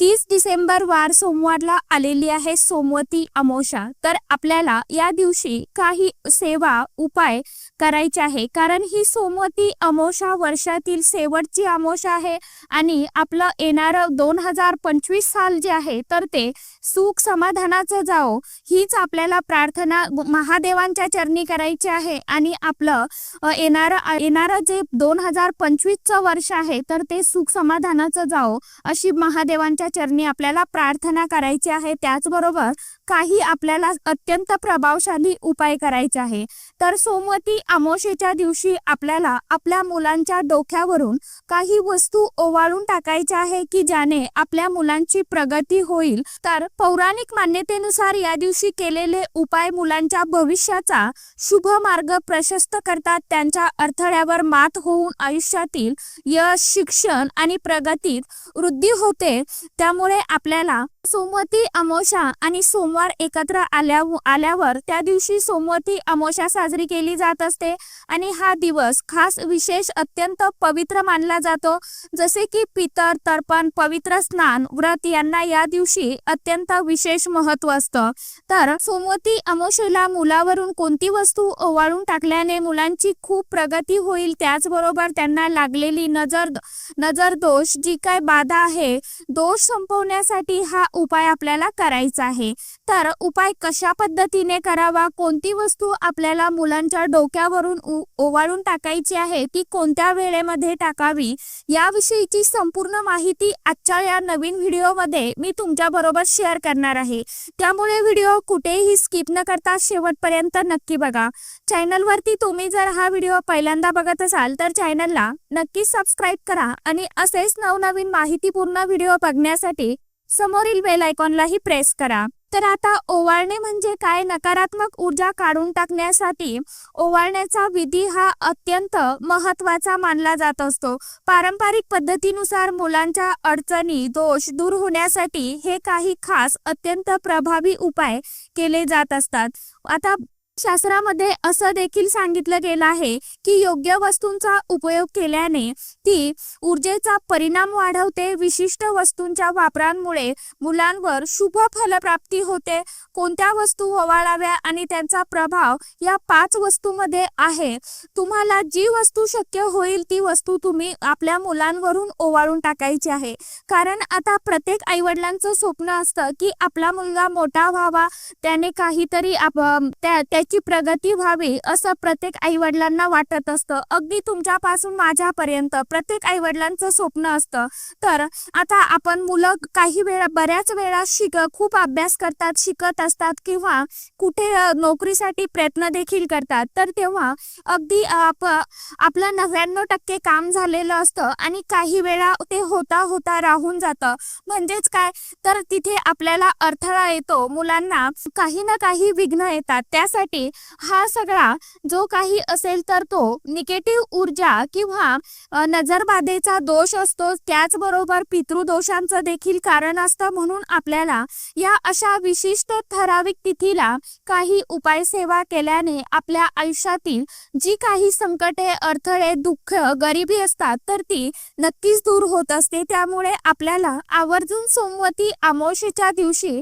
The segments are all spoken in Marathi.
तीस डिसेंबर वार सोमवारला आलेली आहे सोमवती अमोशा तर आपल्याला या दिवशी काही सेवा उपाय करायचे आहे. कारण ही सोमवती अमोशा वर्षातील शेवटची अमोशा आहे आणि आपलं येणारं दोन हजार पंचवीस साल जे आहे तर ते सुख समाधानाचं जाओ हीच आपल्याला प्रार्थना महादेवांच्या चरणी करायची आहे आणि आपलं येणारं येणारं जे दोन हजार पंचवीसचं वर्ष आहे तर ते सुख समाधानाचं जाओ अशी महादेवांच्या चरणी आपल्याला प्रार्थना करायची आहे त्याचबरोबर काही आपल्याला अत्यंत प्रभावशाली उपाय करायचे आहे. तर सोमवती अमावस्येच्या दिवशी आपल्याला आपल्या मुलांच्या डोक्यावरून काही वस्तू ओवाळून टाकायच्या आहे की ज्याने आपल्या मुलांची प्रगती होईल. तर पौराणिक मान्यतेनुसार या दिवशी केलेले उपाय मुलांच्या भविष्याचा शुभ मार्ग प्रशस्त करतात. त्यांच्या अडथळ्यावर मात होऊन आयुष्यातील यश शिक्षण आणि प्रगतीत वृद्धी होते. त्यामुळे आपल्याला सोमवती अमोशा आणि सोमवार एकत्र आल्या आल्यावर त्या दिवशी सोमवती अमोशा साजरी केली जात असते आणि हा दिवस खास विशेष अत्यंत पवित्र मानला जातो. जसे की पितर तर्पण पवित्र स्नान व्रत यांना या दिवशी अत्यंत विशेष महत्त्व असतं. तर सोमवती अमोशेला मुलावरून कोणती वस्तू ओवाळून टाकल्याने मुलांची खूप प्रगती होईल त्याचबरोबर त्यांना लागलेली नजर नजर दोष जी काय बाधा आहे दोष संपवण्यासाठी हा उपाय आपल्याला करायचा आहे. तर उपाय कशा पद्धतीने करावा? कोणती वस्तू आपल्याला मुलांच्या डोक्यावरून उ- ओवाळून टाकायची आहे? ती कोणत्या वेळेमध्ये टाकावी? याविषयीची संपूर्ण माहिती आजच्या या नवीन व्हिडिओमध्ये मी तुमच्या बरोबर शेअर करणार आहे. त्यामुळे व्हिडिओ कुठेही स्किप न करता शेवटपर्यंत नक्की बघा. चॅनलवरती तुम्ही जर हा व्हिडिओ पहिल्यांदा बघत असाल तर चॅनलला नक्की सबस्क्राईब करा आणि असेच नवनवीन माहितीपूर्ण व्हिडिओ बघण्यासाठी समोरील बेल आयकॉनलाही प्रेस करा. तर आता ओवाळणे म्हणजे काय? नकारात्मक ऊर्जा काढून टाकण्यासाठी ओवाळण्याचा विधी हा अत्यंत महत्त्वाचा मानला जात असतो. पारंपरिक पद्धतीनुसार मुलांच्या अडचणी दोष दूर होण्यासाठी हे काही खास अत्यंत प्रभावी उपाय केले जात असतात. आता शास्त्रामध्ये असं देखील सांगितलं गेलं आहे की योग्य वस्तूंचा उपयोग केल्याने ती ऊर्जेचा परिणाम वाढवते. विशिष्ट वस्तूंच्या वापरांमुळे मुलांवर शुभ फलप्राप्ती होते. कोणत्या वस्तू ओवाळाव्या आणि त्यांचा प्रभाव या पाच वस्तूमध्ये आहे? तुम्हाला जी वस्तू शक्य होईल ती वस्तू तुम्ही आपल्या मुलांवरून ओवाळून टाकायची आहे. कारण आता प्रत्येक आईवडिलांचं स्वप्न असतं की आपला मुलगा मोठा व्हावा त्याने काहीतरी त्या त्याची प्रगती व्हावी असं प्रत्येक आईवडिलांना वाटत असतं. अगदी तुमच्यापासून माझ्यापर्यंत प्रत्येक आईवडिलांचं स्वप्न असतं. तर आता आपण मुलं काही वेळा बऱ्याच वेळा शिक खूप अभ्यास करतात शिकत असतात किंवा कुठे नोकरीसाठी प्रयत्न देखील करतात तर तेव्हा अगदी आप आपलं नव्याण्णव टक्के काम झालेलं असतं आणि काही वेळा ते होता होता राहून जातं. म्हणजेच काय? तर तिथे आपल्याला अडथळा येतो मुलांना काही ना काही विघ्न येतात. त्यासाठी हा सगळा जो काही असेल तर तो निगेटिव्ह ऊर्जा किंवा नजरबाधेचा दोष असतो. त्याचबरोबर पितृदोषांचं देखील कारण असतं म्हणून आपल्याला या अशा विशिष्ट ठराविक तिथीला काही उपाय सेवा केल्याने आपल्या आयुष्यातील जी काही संकटे अडथळे दुःख गरिबी असतात तर ती नक्कीच दूर होत असते. त्यामुळे आपल्याला आवर्जून सोमवती अमावशेच्या दिवशी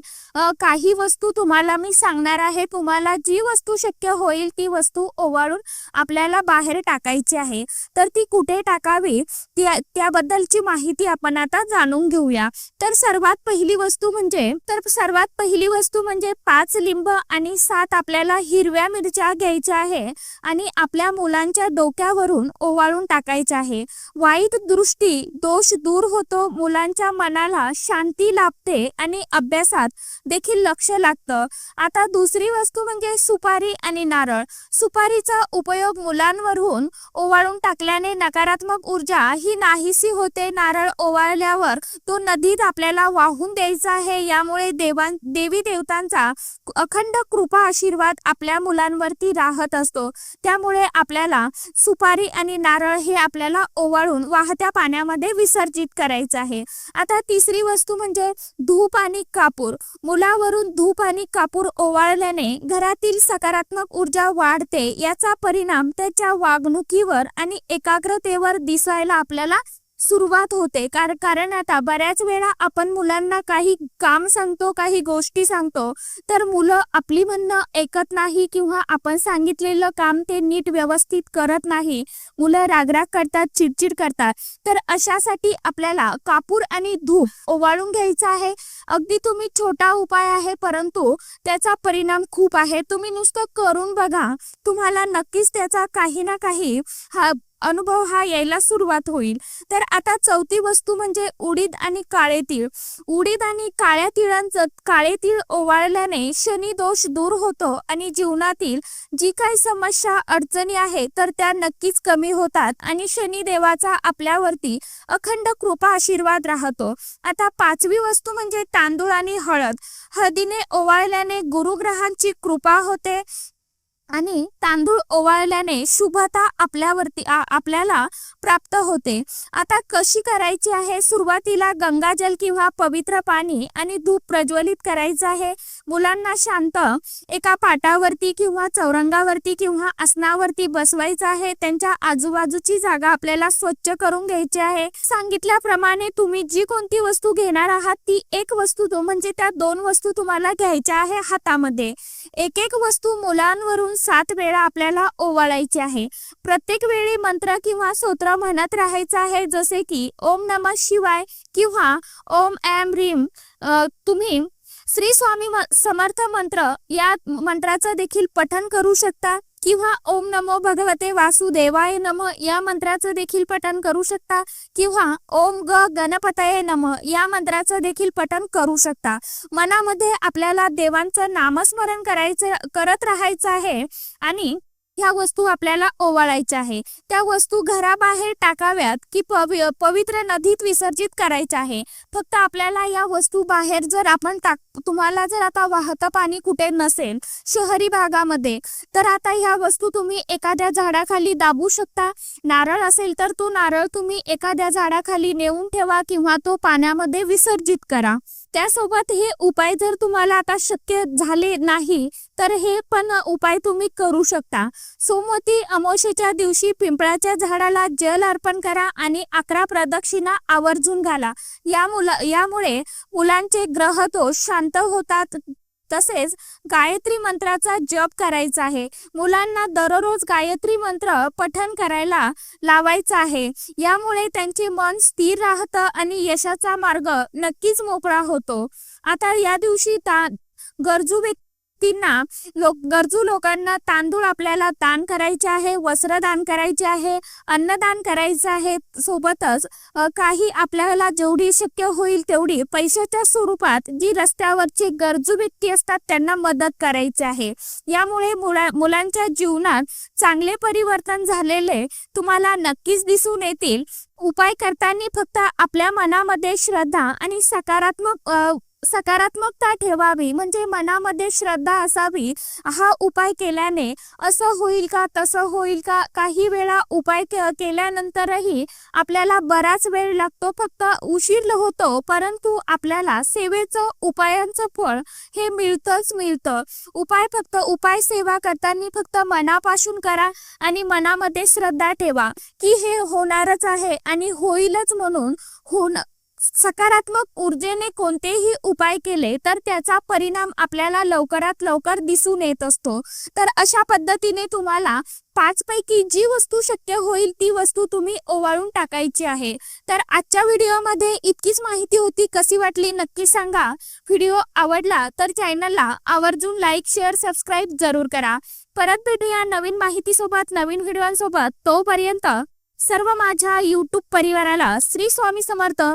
काही वस्तू तुम्हाला मी सांगणार आहे. तुम्हाला जी वस्तू शक्य होईल ती वस्तू ओवाळून आपल्याला बाहेर टाकायची आहे. तर ती कुठे टाकावी त्या त्याबद्दलची माहिती आपण आता जाणून घेऊया. तर सर्वात पहिली वस्तू म्हणजे तर सर्वात पहिली वस्तू म्हणजे म्हणजे पाच लिंब आणि सात आपल्याला हिरव्या मिरच्या घ्यायच्या आहे आणि आपल्या मुलांच्या डोक्यावरून ओवाळून टाकायच्या आहे. वाईट दृष्टी दोष दूर होतो मुलांच्या मनाला शांती लाभते आणि अभ्यासात देखील लक्ष लागतं. आता दुसरी वस्तू म्हणजे सुपारी आणि नारळ. सुपारीचा उपयोग मुलांवरून ओवाळून टाकल्याने नकारात्मक ऊर्जा ही नाहीशी होते. नारळ ओवाळल्यावर तो नदीत आपल्याला वाहून द्यायचा आहे. यामुळे देवां देवी देवतांचा अखंड कृपा आशीर्वाद आपल्या मुलांवरती राहत असतो. त्यामुळे आपल्याला सुपारी आणि नारळ हे आपल्याला ओवाळून वाहत्या पाण्यामध्ये विसर्जित करायचं आहे. आता तिसरी वस्तू म्हणजे धूप आणि कापूर. मुलावरून धूप आणि कापूर ओवाळल्याने घरातील सकारात्मक ऊर्जा वाढते. याचा परिणाम त्याच्या वागणुकीवर आणि एकाग्रतेवर दिसायला आपल्याला सुरुवात होते. कार कारण आता बऱ्याच वेळा आपण मुलांना काही काम सांगतो काही गोष्टी सांगतो तर मुलं आपली म्हणणं ऐकत नाही किंवा आपण सांगितलेलं काम ते नीट व्यवस्थित करत नाही. मुलं रागराग करतात चिडचिड करतात. तर अशासाठी आपल्याला कापूर आणि धूप ओवाळून घ्यायचा आहे. अगदी तुम्ही छोटा उपाय आहे परंतु त्याचा परिणाम खूप आहे. तुम्ही नुसतं करून बघा. तुम्हाला नक्कीच त्याचा काही ना काही हा अनुभव हा यायला सुरुवात होईल. तर आता चौथी वस्तू म्हणजे उडीद आणि काळे तीळ. उडीद आणि काळ्या तिळांचं काळे तीळ ओवाळल्याने शनी दोष दूर होतो आणि जीवनातील जी काही समस्या अडचणी आहे तर त्या नक्कीच कमी होतात आणि शनी देवाचा आपल्यावरती अखंड कृपा आशीर्वाद राहतो. आता पाचवी वस्तू म्हणजे तांदूळ आणि हळद. हळदीने ओवाळल्याने गुरुग्रहांची कृपा होते. आणि तांदूळ ओवाळल्याने शुभता आपल्यावरती आपल्याला प्राप्त होते. आता कशी करायची आहे? सुरुवातीला गंगाजल किंवा पवित्र पाणी आणि धूप प्रज्वलित करायचं आहे. मुलांना शांत एका पाटावरती किंवा चौरंगावरती किंवा आसनावरती बसवायचं आहे. त्यांच्या आजूबाजूची जागा आपल्याला स्वच्छ करून घ्यायची आहे. सांगितल्याप्रमाणे तुम्ही जी कोणती वस्तू घेणार आहात ती एक वस्तू तो म्हणजे त्या दोन वस्तू तुम्हाला घ्यायच्या आहे हातामध्ये. एक एक वस्तू मुलांवरून सात वेळा आपल्याला ओवाळायची आहे. प्रत्येक वेळी मंत्र किंवा स्तोत्र म्हणत राहायचं आहे जसे की ओम नम शिवाय किंवा ओम ॲम रीम तुम्ही श्री स्वामी म- समर्थ मंत्र या मंत्राचं देखील पठन करू शकता. किंवा ओम नमो भगवते वासुदेवाय नम या मंत्राचं देखील पठण करू शकता. किंवा ओम ग गणपतये नम या मंत्राचं देखील पठण करू शकता. मनामध्ये आपल्याला देवांचं नामस्मरण करायचं करत राहायचं आहे आणि ह्या वस्तू आपल्याला ओवाळायच्या आहे. त्या वस्तू घराबाहेर टाकाव्यात की पवि पवित्र नदीत विसर्जित करायच्या आहे. फक्त आपल्याला या वस्तू बाहेर जर आपण टाक तुम्हाला जर आता वाहतं पाणी कुठे नसेल शहरी भागामध्ये तर आता ह्या वस्तू तुम्ही एखाद्या झाडाखाली दाबू शकता. नारळ असेल तर तो नारळ तुम्ही एखाद्या झाडाखाली नेऊन ठेवा किंवा तो पाण्यामध्ये विसर्जित करा. त्यासोबत हे उपाय जर तुम्हाला आता शक्य झाले नाही तर हे पण उपाय तुम्ही करू शकता. सोमवती अमावशेच्या दिवशी पिंपळाच्या झाडाला जल अर्पण करा आणि अकरा प्रदक्षिणा आवर्जून घाला. या मुला यामुळे मुलांचे ग्रह दोष शांत होतात. तसेच गायत्री मंत्राचा जप करायचा आहे. मुलांना दररोज गायत्री मंत्र पठन करायला लावायचा आहे. यामुळे त्यांचे मन स्थिर राहतं आणि यशाचा मार्ग नक्कीच मोकळा होतो. आता या दिवशी ता गरजू व्यक्तींना लोक गरजू लोकांना तांदूळ आपल्याला दान करायचे आहे वस्त्र दान करायचे आहे अन्नदान करायचं आहे सोबतच काही आपल्याला जेवढी शक्य होईल तेवढी पैशाच्या स्वरूपात जी रस्त्यावरची गरजू व्यक्ती असतात त्यांना मदत करायची आहे. यामुळे मुला मुलांच्या जीवनात चांगले परिवर्तन झालेले तुम्हाला नक्कीच दिसून येतील. उपाय करताना फक्त आपल्या मनामध्ये श्रद्धा आणि सकारात्मक सकारात्मकता ठेवावी म्हणजे मनामध्ये श्रद्धा असावी हा उपाय केल्याने असं होईल का तसं होईल का काही वेळा उपाय के- केल्यानंतरही आपल्याला बराच वेळ लागतो फक्त उशीर होतो परंतु आपल्याला सेवेचं उपायांचं फळ हे मिळतंच मिळतं. उपाय फक्त उपाय सेवा करताना फक्त मनापासून करा आणि मनामध्ये श्रद्धा ठेवा की हे होणारच आहे आणि होईलच म्हणून होण सकारात्मक ऊर्जेने कोणतेही उपाय केले तर त्याचा परिणाम आपल्याला लवकरात लवकर दिसून येत असतो. तर अशा पद्धतीने तुम्हाला पाच पैकी जी वस्तू शक्य होईल ती वस्तू तुम्ही ओवाळून टाकायची आहे. तर आजच्या व्हिडिओमध्ये इतकीच माहिती होती. कशी वाटली नक्की सांगा. व्हिडिओ आवडला तर चॅनलला आवर्जून लाईक शेअर सबस्क्राईब जरूर करा. परत भेटूया नवीन माहितीसोबत नवीन व्हिडिओंसोबत. तोपर्यंत सर्व माझ्या यूट्यूब परिवाराला श्री स्वामी समर्थ.